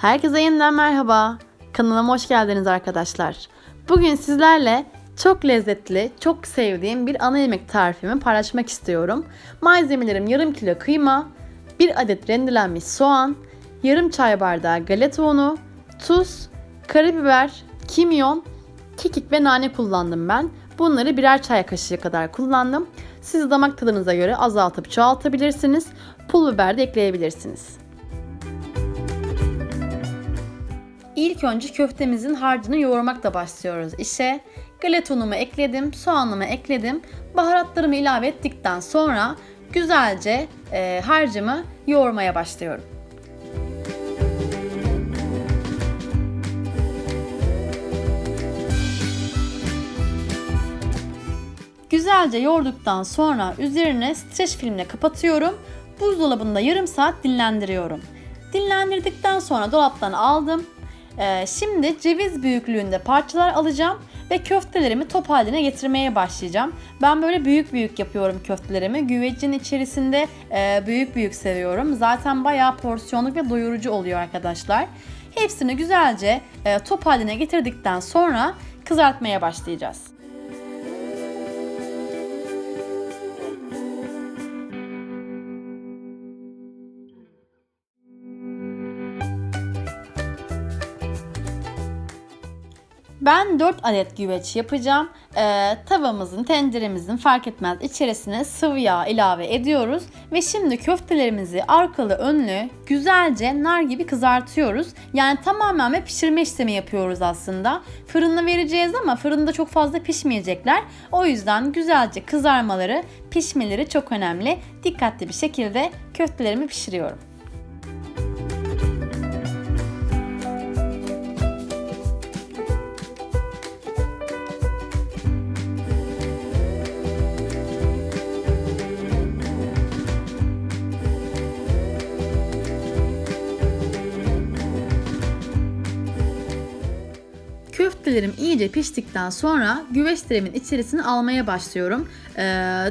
Herkese yeniden merhaba. Kanalıma hoş geldiniz arkadaşlar. Bugün sizlerle çok lezzetli, çok sevdiğim bir ana yemek tarifimi paylaşmak istiyorum. Malzemelerim yarım kilo kıyma, bir adet rendelenmiş soğan, yarım çay bardağı galeta unu, tuz, karabiber, kimyon, kekik ve nane kullandım ben. Bunları birer çay kaşığı kadar kullandım. Siz damak tadınıza göre azaltıp çoğaltabilirsiniz. Pul biber de ekleyebilirsiniz. İlk önce köftemizin harcını yoğurmakla başlıyoruz işe. Galeta unumu ekledim, soğanımı ekledim. Baharatlarımı ilave ettikten sonra güzelce e, harcımı yoğurmaya başlıyorum. Güzelce yoğurduktan sonra üzerine streç filmle kapatıyorum. Buzdolabında yarım saat dinlendiriyorum. Dinlendirdikten sonra dolaptan aldım. Ee, şimdi ceviz büyüklüğünde parçalar alacağım ve köftelerimi top haline getirmeye başlayacağım. Ben böyle büyük büyük yapıyorum köftelerimi. Güvecin içerisinde e, büyük büyük seviyorum. Zaten bayağı porsiyonluk ve doyurucu oluyor arkadaşlar. Hepsini güzelce e, top haline getirdikten sonra kızartmaya başlayacağız. Ben 4 adet güveç yapacağım. Ee, tavamızın, tenceremizin fark etmez içerisine sıvı yağ ilave ediyoruz. Ve şimdi köftelerimizi arkalı önlü güzelce nar gibi kızartıyoruz. Yani tamamen ve pişirme işlemi yapıyoruz aslında. Fırına vereceğiz ama fırında çok fazla pişmeyecekler. O yüzden güzelce kızarmaları, pişmeleri çok önemli. Dikkatli bir şekilde köftelerimi pişiriyorum. Köftelerim iyice piştikten sonra güveçlerimin içerisine almaya başlıyorum. Ee,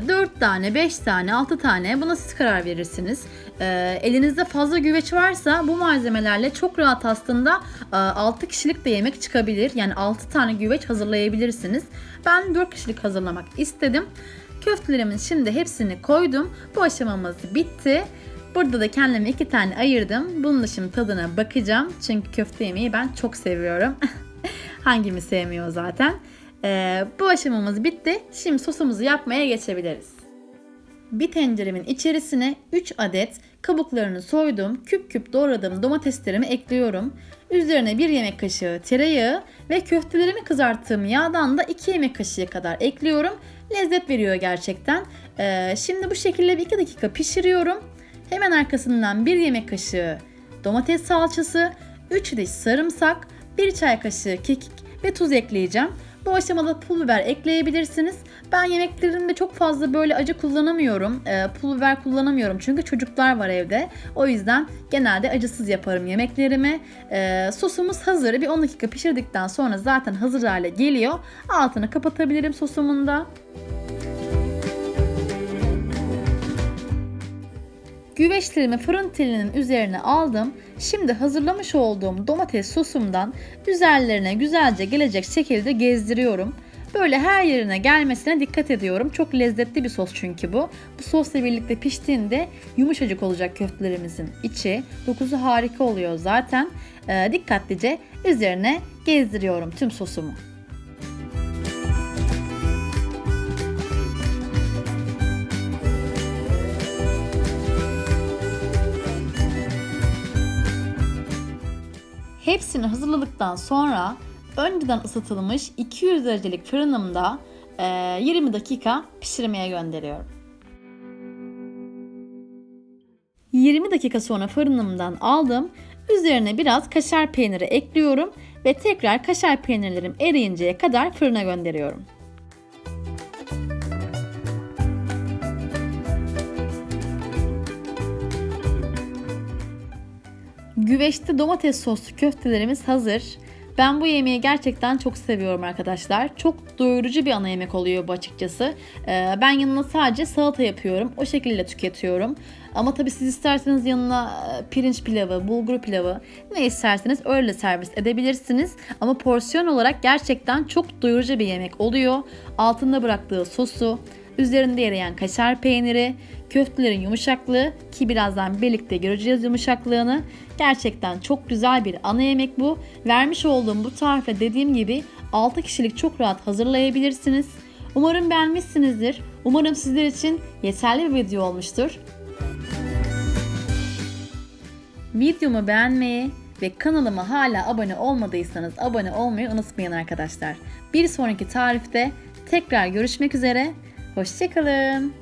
4 tane, 5 tane, 6 tane buna siz karar verirsiniz. Ee, elinizde fazla güveç varsa bu malzemelerle çok rahat aslında 6 kişilik de yemek çıkabilir. Yani 6 tane güveç hazırlayabilirsiniz. Ben 4 kişilik hazırlamak istedim. Köftelerimin şimdi hepsini koydum. Bu aşamamız bitti. Burada da kendime iki tane ayırdım. Bunun da şimdi tadına bakacağım. Çünkü köfte yemeği ben çok seviyorum. Hangimi sevmiyor zaten. Ee, bu aşamamız bitti. Şimdi sosumuzu yapmaya geçebiliriz. Bir tenceremin içerisine 3 adet kabuklarını soyduğum küp küp doğradığım domateslerimi ekliyorum. Üzerine 1 yemek kaşığı tereyağı ve köftelerimi kızarttığım yağdan da 2 yemek kaşığı kadar ekliyorum. Lezzet veriyor gerçekten. Ee, şimdi bu şekilde 2 dakika pişiriyorum. Hemen arkasından 1 yemek kaşığı domates salçası, 3 diş sarımsak, 1 çay kaşığı kekik ve tuz ekleyeceğim. Bu aşamada pul biber ekleyebilirsiniz. Ben yemeklerimde çok fazla böyle acı kullanamıyorum. E, pul biber kullanamıyorum çünkü çocuklar var evde. O yüzden genelde acısız yaparım yemeklerimi. E, sosumuz hazır. Bir 10 dakika pişirdikten sonra zaten hazır hale geliyor. Altını kapatabilirim sosumun da. Güveçlerimi fırın telinin üzerine aldım. Şimdi hazırlamış olduğum domates sosumdan üzerlerine güzelce gelecek şekilde gezdiriyorum. Böyle her yerine gelmesine dikkat ediyorum. Çok lezzetli bir sos çünkü bu. Bu sosla birlikte piştiğinde yumuşacık olacak köftelerimizin içi. Dokusu harika oluyor zaten. Ee, dikkatlice üzerine gezdiriyorum tüm sosumu. Hepsini hazırladıktan sonra önceden ısıtılmış 200 derecelik fırınımda 20 dakika pişirmeye gönderiyorum. 20 dakika sonra fırınımdan aldım. Üzerine biraz kaşar peyniri ekliyorum ve tekrar kaşar peynirlerim eriyinceye kadar fırına gönderiyorum. Güveçte domates soslu köftelerimiz hazır. Ben bu yemeği gerçekten çok seviyorum arkadaşlar. Çok doyurucu bir ana yemek oluyor bu açıkçası. Ee, ben yanına sadece salata yapıyorum. O şekilde tüketiyorum. Ama tabii siz isterseniz yanına e, pirinç pilavı, bulgur pilavı ne isterseniz öyle servis edebilirsiniz. Ama porsiyon olarak gerçekten çok doyurucu bir yemek oluyor. Altında bıraktığı sosu, üzerinde alan kaşar peyniri, köftelerin yumuşaklığı ki birazdan birlikte göreceğiz yumuşaklığını. Gerçekten çok güzel bir ana yemek bu. Vermiş olduğum bu tarife dediğim gibi 6 kişilik çok rahat hazırlayabilirsiniz. Umarım beğenmişsinizdir. Umarım sizler için yeterli bir video olmuştur. Videomu beğenmeyi ve kanalıma hala abone olmadıysanız abone olmayı unutmayın arkadaşlar. Bir sonraki tarifte tekrar görüşmek üzere. Hoşçakalın.